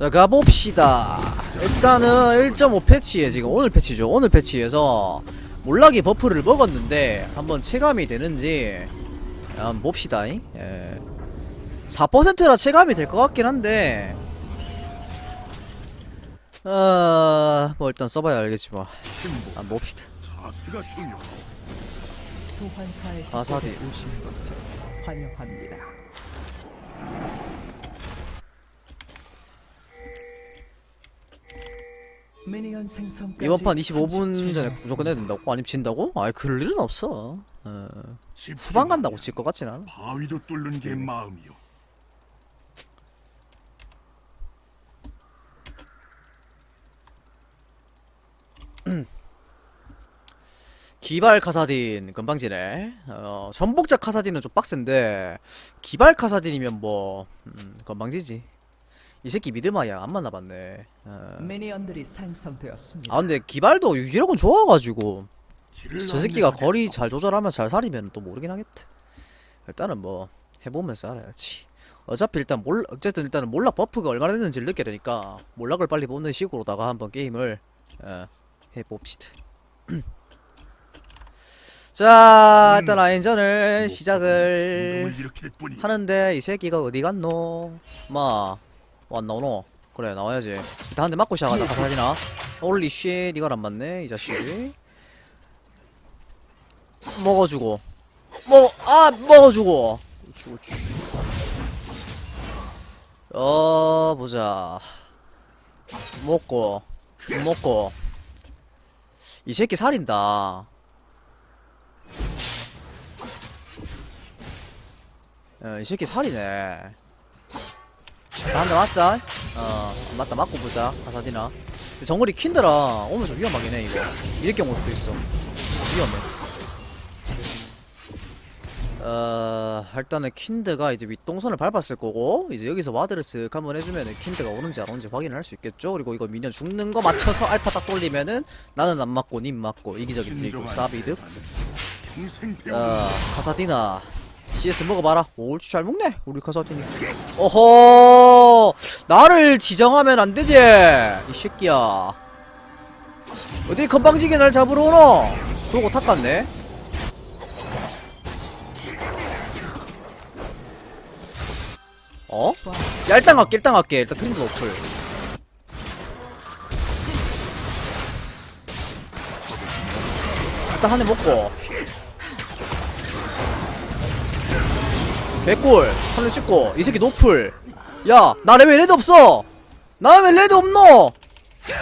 자 가봅시다 일단은 1.5 패치에 지금 오늘 패치죠 오늘 패치에서 몰락이 버프를 먹었는데 한번 체감이 되는지 한번 봅시다 잉? 예. 4%라 체감이 될 것 같긴 한데 어... 뭐 일단 써봐야 알겠지 뭐 한번 봅시다. 에 오신 것을 환영합니다. 미니언 생성까지 이번 판 25분 30초 전에 무조건 해야 된다고? 아니면 진다고? 아이 그럴 일은 없어 어. 후반 간다고 질 것 같진 않아 바위도 뚫는 게 마음이오. 기발 카사딘 금방지네. 어, 전복자 카사딘은 좀 빡센데 기발 카사딘이면 뭐 음, 건방지지. 이 새끼 미드마야 안 만나봤네. 어. 미니언들이 생성되었습니다. 아 근데 기발도 유지력은 좋아가지고 저 새끼가. 거리 잘 조절하면 잘 살이면 또 모르긴 하겠다. 일단은 뭐 해보면서 알아야지. 어차피 일단 몰 어쨌든 일단은 몰락 버프가 얼마나 됐는지를 느껴야 되니까 몰락을 빨리 뽑는 식으로다가 한번 게임을 어, 해봅시다. 자 일단 라인전을 시작을 하는데 이 새끼가 어디 갔노? 마, 안 나오노? 그래 나와야지. 일단 한 대 맞고 시작하자. 가사지나. 홀리 쉣 이걸 안 맞네 이 자식이. 먹어주고. 먹어 아 먹어주고. 그렇지 그렇지. 어 보자. 먹고 먹고. 이 새끼 살인다. 어, 이 새끼 살이네. 한대 맞자. 어, 맞다. 맞고 보자. 가사디나. 정글이 킨드라 오면 좀 위험하긴 해, 이거. 이렇게 올 수도 있어. 위험해. 어, 일단은 킨드가 이제 윗동선을 밟았을 거고, 이제 여기서 와드를 쓱 한번 해주면은 킨드가 오는지 안 오는지 확인을 할 수 있겠죠? 그리고 이거 미니언 죽는 거 맞춰서 알파 딱 돌리면은 나는 안 맞고, 님 맞고, 이기적인 드리고, 사비득. 배우는 카사디나 CS 먹어봐라. 오, 옳지 잘 먹네. 우리 카사디니. 어허, 나를 지정하면 안 되지. 이 새끼야. 어디 건방지게 날 잡으러 오노? 그러고 탁 갔네. 어? 야, 일단 갈게, 일단 갈게. 일단 트림도 노플. 일단 한 대 먹고. 개꿀 살려 찍고 이 새끼 노플 야 나 왜 레드 없어 나 왜 레드 없노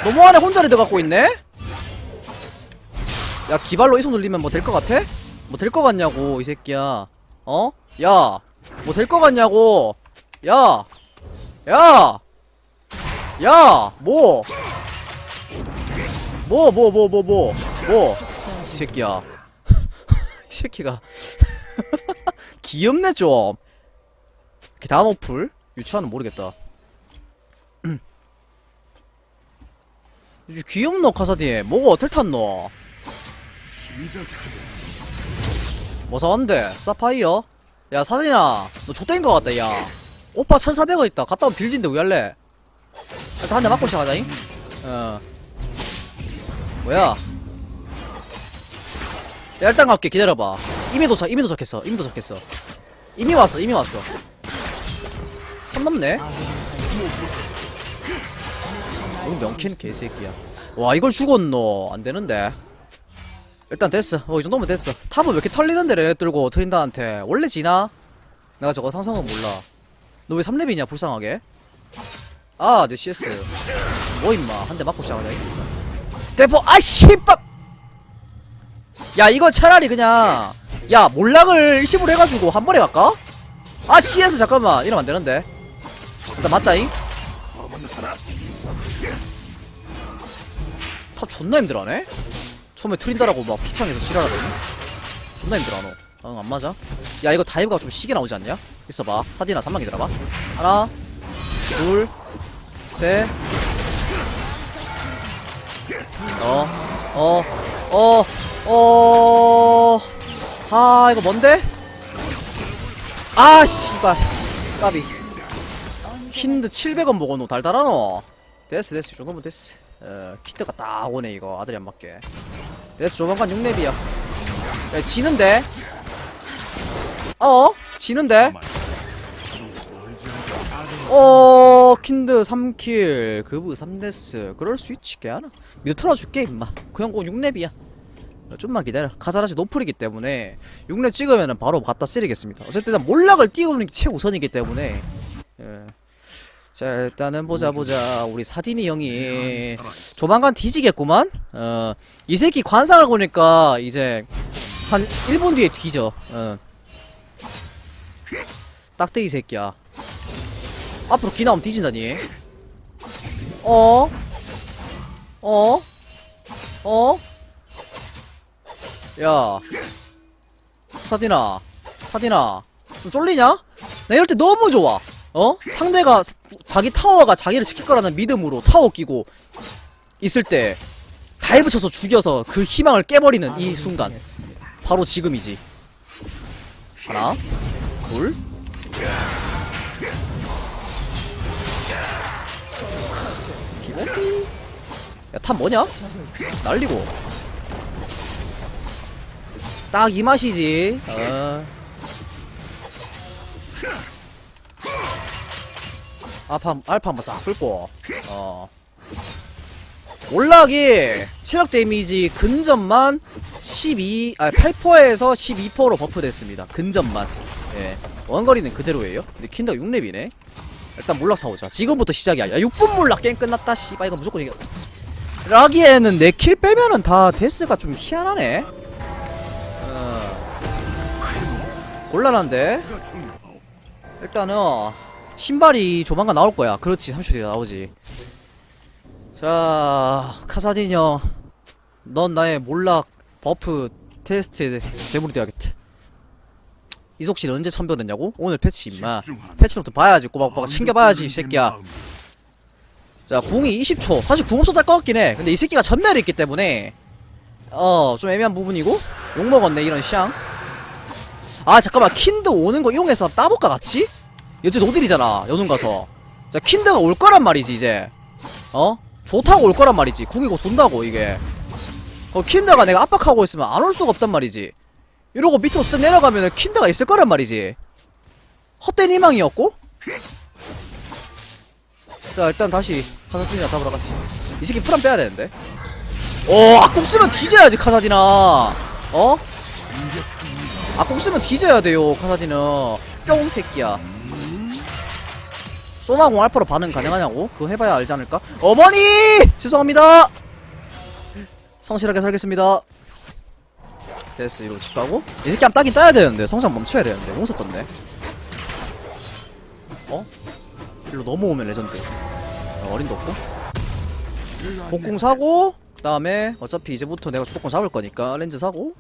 너무하네 혼자 레드 갖고 있네 야 기발로 이손 돌리면 뭐 될 것 같아? 뭐 될 것 같냐고 이 새끼야 어? 야 뭐 될 것 같냐고 야 야! 야! 뭐? 뭐, 뭐, 뭐, 뭐, 뭐, 뭐? 이 새끼야. 이 새끼가. 귀엽네 좀. 다음 어플 유치원은 모르겠다. 이 귀엽노 카사디 뭐가 어떨 탔노? 뭐 사왔는데? 사파이어? 야 사진아 너 좆된 거 같다 야. 오빠 1400원 있다. 갔다 오면 빌진데 왜 할래? 일단 한 대 맞고 시작하자잉. 어. 뭐야? 야 일단 갈게. 기다려봐. 이미 도착 이미 도착했어. 이미 도착했어. 이미 왔어 이미 왔어 선 넘네? 오 명캔 개새끼야. 와 이걸 죽었노? 안되는데. 일단 됐어. 어 이 정도면 됐어. 탑은 왜 이렇게 털리는데 레 들고 트린다한테? 원래 지나? 내가 저거 상상은 몰라. 너 왜 3렙이냐 불쌍하게? 아내 CS 뭐 임마. 한 대 맞고 시작하자 대포! 아 씨발! 야 이거 차라리 그냥 야 몰락을 일시불 해가지고 한 번에 갈까? 아 CS 잠깐만. 이러면 안 되는데 일단 맞자잉 탑 존나 힘들어하네 처음에 트린다라고 막 피창에서 지랄하더니 존나 힘들어 너 응, 안 맞아? 야, 이거 다이브가 좀 시게 나오지 않냐? 있어봐. 사디나 잠만 기다려봐. 하나, 둘, 셋. 어, 어, 어, 어. 아, 이거 뭔데? 아, 씨발. 까비. 킨드 700원 먹어놓 달달하노? 됐어 됐어. 이 정도면 됐어. 어 킨드가 딱 오네 이거. 아들이 안 맞게. 됐어 조만간 6렙이야. 야 지는데? 어? 지는데? 어 킨드 3킬. 그브 3데스. 그럴 수 있지 걔하나. 미드 털어줄게 임마. 그형꼭 6렙이야. 좀만 기다려. 카사라시 노플이기 때문에 6렙 찍으면 바로 갖다 쓰리겠습니다. 어쨌든 몰락을 띄우는 게 최우선이기 때문에 예. 자 일단은 보자 보자. 우리 사디니 형이 조만간 뒤지겠구만. 어, 이 새끼 관상을 보니까 이제 한 1분 뒤에 뒤져. 어. 딱대기 새끼야. 앞으로 기 나오면 뒤진다니. 어? 어? 어? 야. 사디나 사디나 좀 쫄리냐? 나 이럴 때 너무 좋아 어? 상대가 사- 자기 타워가 자기를 지킬 거라는 믿음으로 타워 끼고 있을 때 다이브 쳐서 죽여서 그 희망을 깨버리는 이 순간. 바로 지금이지 하나 둘 기본기 야탑 뭐냐? 날리고 딱 이 맛이지 어. 알파, 알파 한번 싹 긁고 어 올락이 체력 데미지 근접만 12, 아 8%에서 12%로 버프됐습니다. 근접만. 예. 원거리는 그대로예요. 근데 킨더가 6렙이네. 일단 몰락 사오자. 지금부터 시작이야. 야, 6분 몰락 게임 끝났다. 씨발 이거 무조건 이겨. 라기에는 내 킬 빼면은 다 데스가 좀 희한하네. 어. 곤란한데. 일단은 신발이 조만간 나올 거야. 그렇지. 30초 뒤에 나오지. 자, 카사딘 형. 넌 나의 몰락 버프 테스트에 제물이 돼야겠다. 이속실 언제 선별했냐고? 오늘 패치 임마. 패치노트 봐야지. 꼬박꼬박 챙겨봐야지 이 새끼야. 자, 궁이 20초. 사실 궁 없어도 할것 같긴 해. 근데 이 새끼가 전멸이 있기 때문에 어, 좀 애매한 부분이고 욕먹었네 이런 샹. 아, 잠깐만. 킨드 오는 거 이용해서 따볼까 같이? 여제 노딜이잖아. 연운 가서. 자, 킨드가 올 거란 말이지 이제. 어? 좋다고 올 거란 말이지. 궁이 곧 돈다고 이게. 어, 킨드가 내가 압박하고 있으면 안 올 수가 없단 말이지. 이러고 밑으로 쓱 내려가면은 킨드가 있을 거란 말이지. 헛된 희망이었고? 자, 일단 다시 카사딘이나 잡으러 가지. 이 새끼 풀안 빼야 되는데. 어, 악공 쓰면 뒤져야지, 카사디나. 어? 악공 쓰면 뒤져야 돼요, 카사디는. 뿅, 새끼야. 소나 공 알파로 반응 가능하냐고? 그거 해봐야 알지 않을까? 어머니! 죄송합니다! 성실하게 살겠습니다. 됐어, 이러고 집 가고. 이 새끼 한번 따긴 따야 되는데, 성장 멈춰야 되는데. 용서 떴네. 어? 일로 넘어오면 레전드. 어, 어린도 없고. 복궁 사고, 그 다음에 어차피 이제부터 내가 주도권 잡을 거니까 렌즈 사고.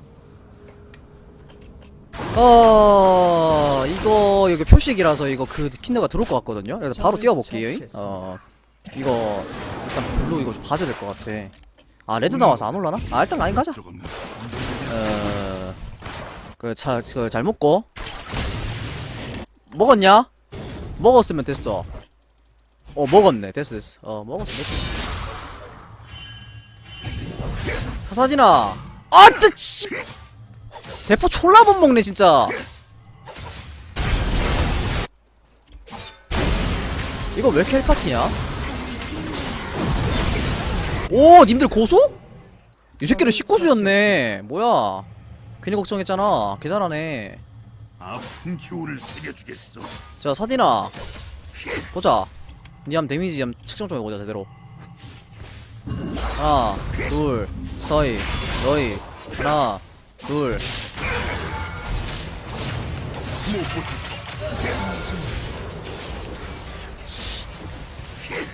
어, 이거, 여기 표식이라서 이거 그 킨드가 들어올 것 같거든요? 그래서 바로 뛰어볼게요. 어, 이거, 일단 블루 이거 좀 봐줘야 될 것 같아. 아, 레드 나와서 안 올라나? 아, 일단 라인 가자. 조금 어, 그, 차, 그, 잘 먹고. 먹었냐? 먹었으면 됐어. 어, 먹었네. 됐어, 됐어. 어, 먹었으면 됐어. 사사진아. 아, 뜨, 씨! 대포 졸라 못 먹네, 진짜. 이거 왜 이렇게 헬파티냐? 오, 님들 고수? 이 새끼는 19수였네. 뭐야. 괜히 걱정했잖아. 개잘하네. 아픈 기운을 새겨주겠어. 자, 사디나. 보자. 니함 데미지 함 측정 좀 해보자, 제대로. 하나, 둘, 서이, 너희. 하나, 둘.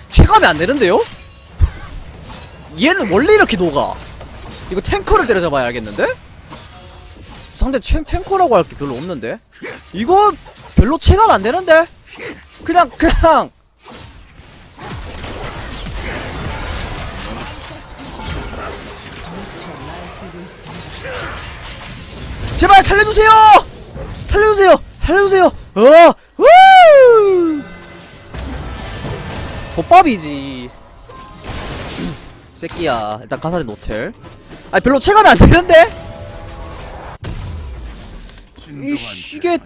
체감이 안 되는데요? 얘는 원래 이렇게 녹아. 이거 탱커를 때려잡아야 알겠는데? 상대 탱, 탱커라고 할 게 별로 없는데? 이거 별로 체감 안 되는데? 그냥, 그냥! 제발 살려주세요! 살려주세요! 살려주세요! 어! 우! 족밥이지 새끼야 일단 가사리 노텔 아니 별로 체감이 안 되는데? 이씨, 이게-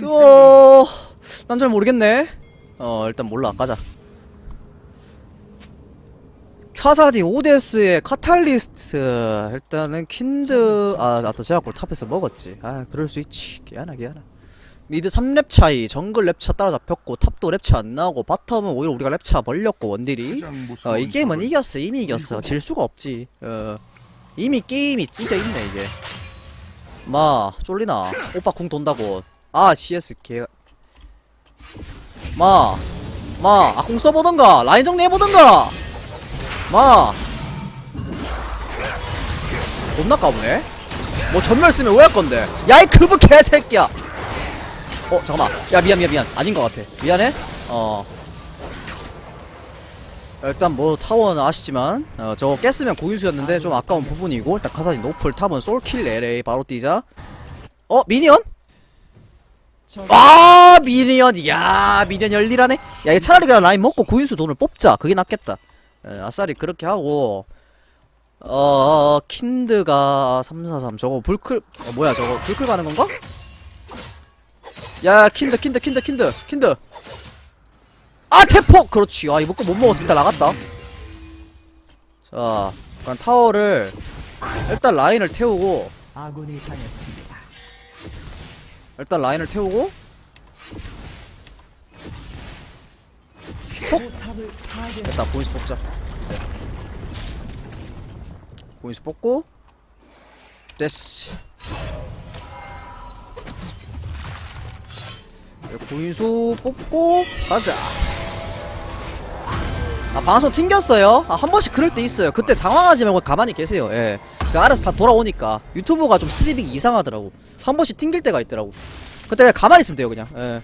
또... 난 잘 모르겠네 어 일단 몰라 가자 카사디 오데스의 카탈리스트. 일단은 킨드 아 나도 제약골 탑에서 먹었지. 아 그럴 수 있지. 개하나 개하나 미드 3렙 차이. 정글 랩차 따라잡혔고 탑도 랩차 안 나오고 바텀은 오히려 우리가 랩차 벌렸고 원딜이. 어 이 게임은 이겼어. 이미 이겼어. 질 수가 없지. 어 이미 게임이 이겨있네 이게. 마 쫄리나. 오빠 궁 돈다고. 아 CS 개. 마, 마, 아, 공 써보던가, 라인 정리해보던가, 마. 존나 까부네? 뭐 전멸 쓰면 왜할 건데? 야, 이 그브 개새끼야! 어, 잠깐만. 야, 미안, 미안, 미안. 아닌 것 같아. 미안해? 어. 일단 뭐 타워는 아시지만 어, 저거 깼으면 고인수였는데 좀 아까운 부분이고 일단 카사디 노플 탑은 솔킬 LA 바로 뛰자 어? 미니언? 적아 미니언 이야 미니언 열일하네 야 이게 차라리 그냥 라인 먹고 구인수 돈을 뽑자 그게 낫겠다 에, 아싸리 그렇게 하고 어 킨드가 343 저거 불클 어, 뭐야 저거 불클 가는 건가? 야 킨드 킨드 킨드 킨드 킨드. 아 태포! 그렇지. 아 이거 거못 먹었습니다. 나갔다. 자 그럼 타워를 일단 라인을 태우고. 일단 라인을 태우고 됐다 보이스 뽑자. 이제. 보이스 뽑고. 됐어. 보이수 뽑고 가자. 아 방송 튕겼어요? 아, 한 번씩 그럴 때 있어요. 그때 당황하지 말고 가만히 계세요. 예. 그 알아서 다 돌아오니까 유튜브가 좀 스트리밍이 이상하더라고. 한 번씩 튕길 때가 있더라고. 그때 그냥 가만히 있으면 돼요 그냥. 예.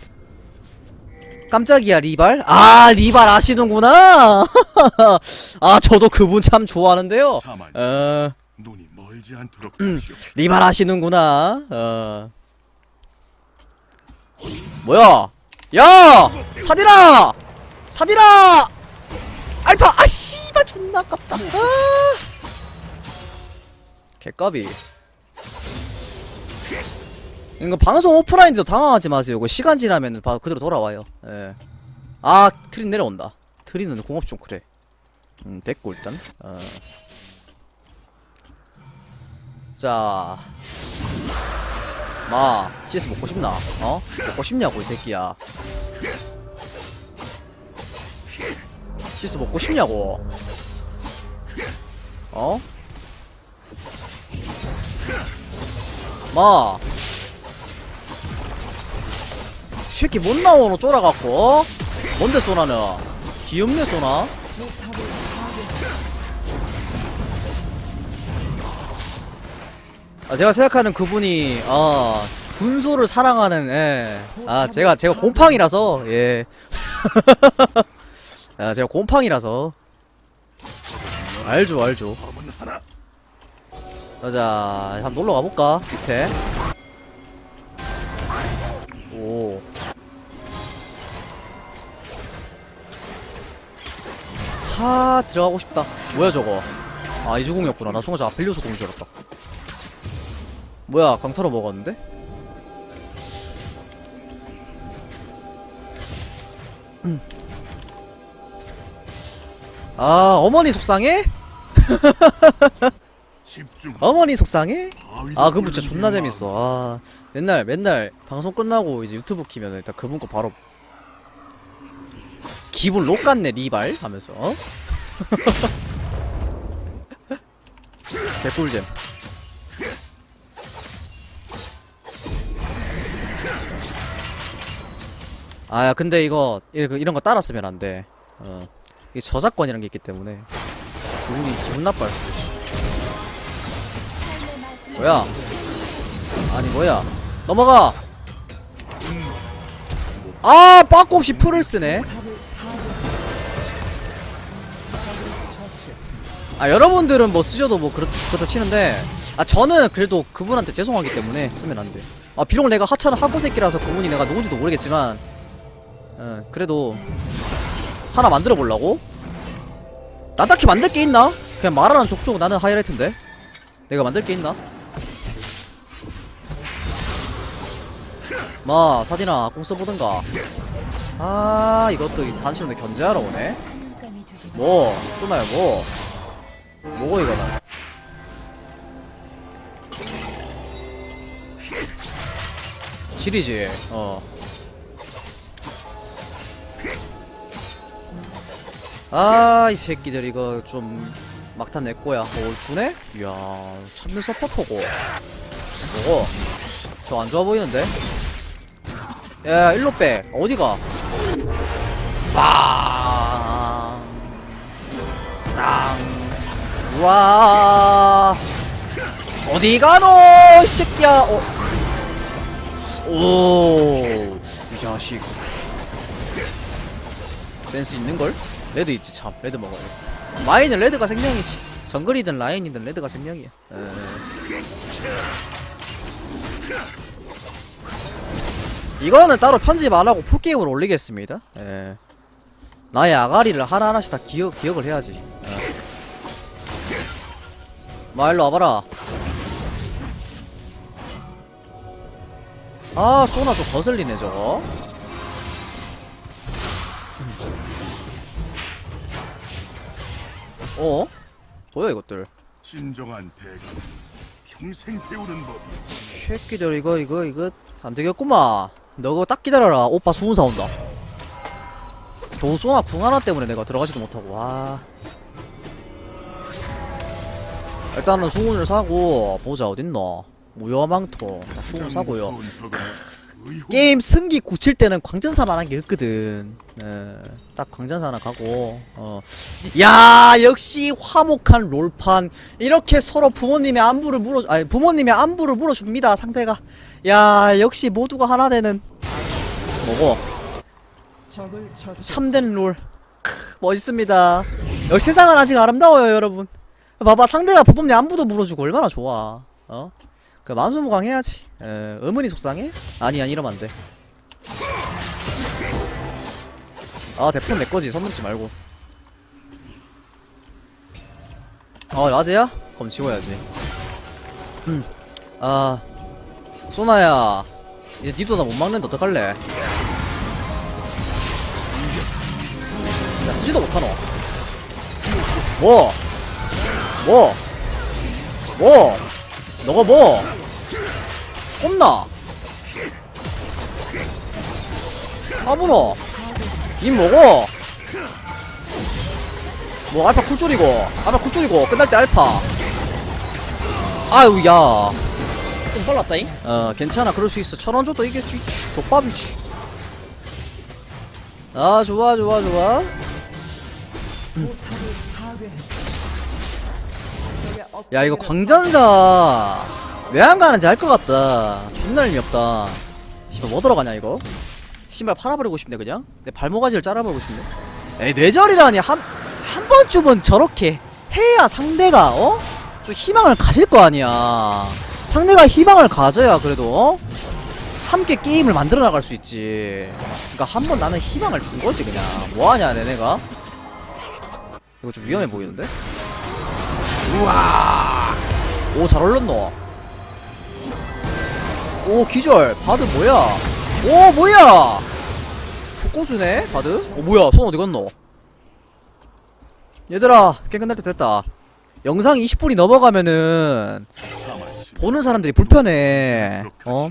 깜짝이야 리발. 아 리발 아시는구나. 아 저도 그분 참 좋아하는데요. 어. 음. 리발 아시는구나. 어. 뭐야? 야! 사디라! 사디라! 알파! 아 씨발 존나 아깝다. 아. 개까비 이거 방송 오프라인도 당황하지 마세요 이거 시간 지나면 바 그대로 돌아와요 예. 아 트린 내려온다 트린은 궁합 좀 그래 음 됐고 일단 어. 자 마, CS 먹고 싶나? 어? 먹고 싶냐고, 이 새끼야. CS 먹고 싶냐고. 어? 마. 새끼 못 나오노 쫄아갖고, 어? 뭔데 쏘나는? 귀엽네 쏘나? 아, 제가 생각하는 그분이 아 군소를 사랑하는 예. 아 제가 제가 곰팡이라서 예. 아 제가 곰팡이라서 알죠 알죠. 가자 한번 놀러 가볼까 밑에. 하 들어가고 싶다. 뭐야 저거? 아 이주공이었구나. 나 순간 저 아펠리오스 공인 줄 알았다. 뭐야 강타로 먹었는데? 음. 아 어머니 속상해? 어머니 속상해? 아 그분 진짜 존나 게 재밌어 아 맨날 맨날 방송 끝나고 이제 유튜브 키면 일단 그분 거 바로 기분 록 같네 리발 하면서. 어? 개꿀잼. 아야 근데 이거 이런, 이런 거 따랐으면 안돼. 어. 이 저작권이란 게 있기 때문에. 기분이 기분 있어 뭐야? 아니 뭐야? 넘어가! 아 없이 풀을 쓰네 아 여러분들은 뭐 쓰셔도 뭐 그렇, 그렇다 치는데 아 저는 그래도 그분한테 죄송하기 때문에 쓰면 안돼 아 비록 내가 하찮은 하고 새끼라서 그분이 내가 누군지도 모르겠지만 어, 그래도 하나 만들어 보려고? 나 딱히 만들 게 있나? 그냥 말하는 족족 나는 하이라이트인데 내가 만들 게 있나? 마 사디나 공 써보든가 아 이것도 단신으로 견제하러 오네 뭐 쏘나요 뭐 뭐고 이거는 실이지 어 아, 이 새끼들 이거 좀 막탄 내 거야. 어, 주네? 이야, 찾는 서포터고. 뭐고? 저 안 좋아 보이는데? 야, 일로 빼. 어디가? 와. 어디 가노, 이 새끼야. 어. 오, 이 자식. 센스 있는걸? 레드 있지 참 레드 먹어야겠다 마인은 레드가 생명이지 정글이든 라인이든 레드가 생명이야 에... 이거는 따로 편집 안하고 풀게임으로 올리겠습니다 에... 나의 아가리를 하나하나씩 다 기억, 기억을 해야지 에. 마일로 와봐라. 아 소나 저 거슬리네 저거 어? 뭐야 이것들? 진정한 대가 평생 배우는 법. 새끼들 이거 이거 이거 안 되겠구만. 너거 딱 기다려라. 오빠 수훈사 온다. 돈 쏘나 궁 하나 때문에 내가 들어가지도 못하고. 와 일단은 수훈을 사고 보자 어딨노 무여망토 수훈 사고요 게임 승기 굳힐 때는 광전사만 한 게 없거든. 예, 딱 광전사 하나 가고, 어. 야, 역시 화목한 롤판. 이렇게 서로 부모님의 안부를 물어, 아니, 부모님의 안부를 물어줍니다, 상대가. 야, 역시 모두가 하나 되는. 뭐고? 참된 롤. 크, 멋있습니다. 여기 세상은 아직 아름다워요, 여러분. 봐봐, 상대가 부모님 안부도 물어주고 얼마나 좋아. 어? 그 만수무강 해야지. 에, 어머니 속상해? 아니, 아니, 이러면 안 돼. 아, 대폰 내 거지. 선 넘지 말고. 어, 라드야? 그럼 지워야지. 음. 아, 소나야. 이제 니도 나 못 막는데 어떡할래? 야, 쓰지도 못하노. 뭐? 뭐? 뭐? 너가 뭐? 꼽나? 까불어. 님 먹어. 뭐 알파 쿨줄이고 알파 쿨줄이고 끝날 때 알파. 아유 야. 좀 빨랐다잉? 어 괜찮아 그럴 수 있어 천원 줘도 이길 수 있지 족밥이지. 아 좋아 좋아 좋아. 포 야 이거 광전사 왜 안 가는지 알 것 같다. 존나 의미 없다. 씨발 뭐 들어가냐 이거? 신발 팔아버리고 싶네 그냥? 내 발모가지를 잘라버리고 싶네. 에이 뇌절이라니. 한, 한 번쯤은 저렇게 해야 상대가 어? 좀 희망을 가질 거 아니야. 상대가 희망을 가져야 그래도 어? 함께 게임을 만들어 나갈 수 있지. 그니까 한 번 나는 희망을 준 거지 그냥. 뭐하냐 내내가? 이거 좀 위험해 보이는데? 우와. 오 잘 올렸노. 오 기절. 바드 뭐야? 오 뭐야? 초고수네 바드? 오 뭐야? 손 어디 갔노? 얘들아 게임 끝날 때 됐다. 영상 20분이 넘어가면은 보는 사람들이 불편해. 어?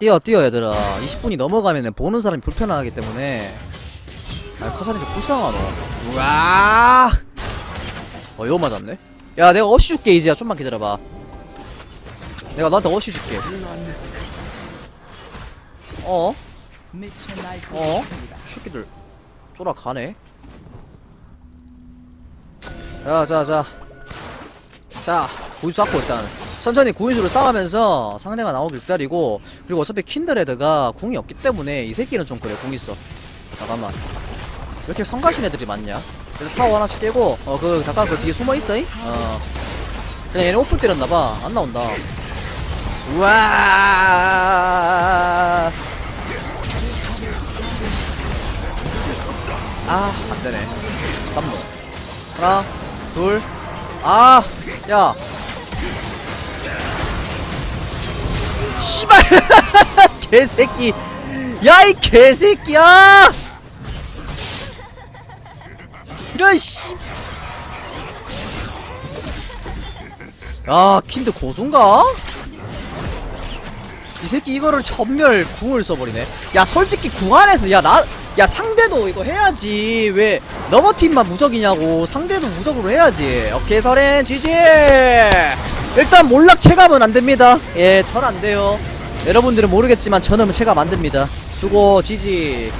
뛰어 뛰어 얘들아. 20분이 넘어가면은 보는 사람이 불편하기 때문에. 아 카사님 좀 불쌍하노. 우와 어 이거 맞았네. 야 내가 어시 줄게 이제야. 좀만 기다려봐. 내가 너한테 어시 줄게. 어? 어? 새끼들 쫄아 가네. 자자자. 자 구인수 쌓고 일단. 천천히 구인수를 쌓으면서 상대가 나오길 기다리고 그리고 어차피 킨드레드가 궁이 없기 때문에 이 새끼는 좀 그래 궁 있어. 잠깐만. 왜 이렇게 성가신 애들이 많냐 그래서 타워 하나씩 깨고 어 그 잠깐 그 뒤에 숨어 있어 이? 어. 그냥 얘네 오픈 때렸나봐. 안 나온다. 우와! 아 안되네. 잠깐만. 하나 둘아! 야! 씨발! 개새끼! 야 이 개새끼야 이런 씨. 야 킨드 고수인가? 이 새끼 이거를 전멸 궁을 써버리네. 야 솔직히 궁 안에서 야나 야 상대도 이거 해야지. 왜 너머팀만 무적이냐고. 상대도 무적으로 해야지. 오케이 설엔 GG 일단 몰락 체감은 안됩니다. 예 전 안돼요. 여러분들은 모르겠지만 저는 체감 안됩니다. 수고 GG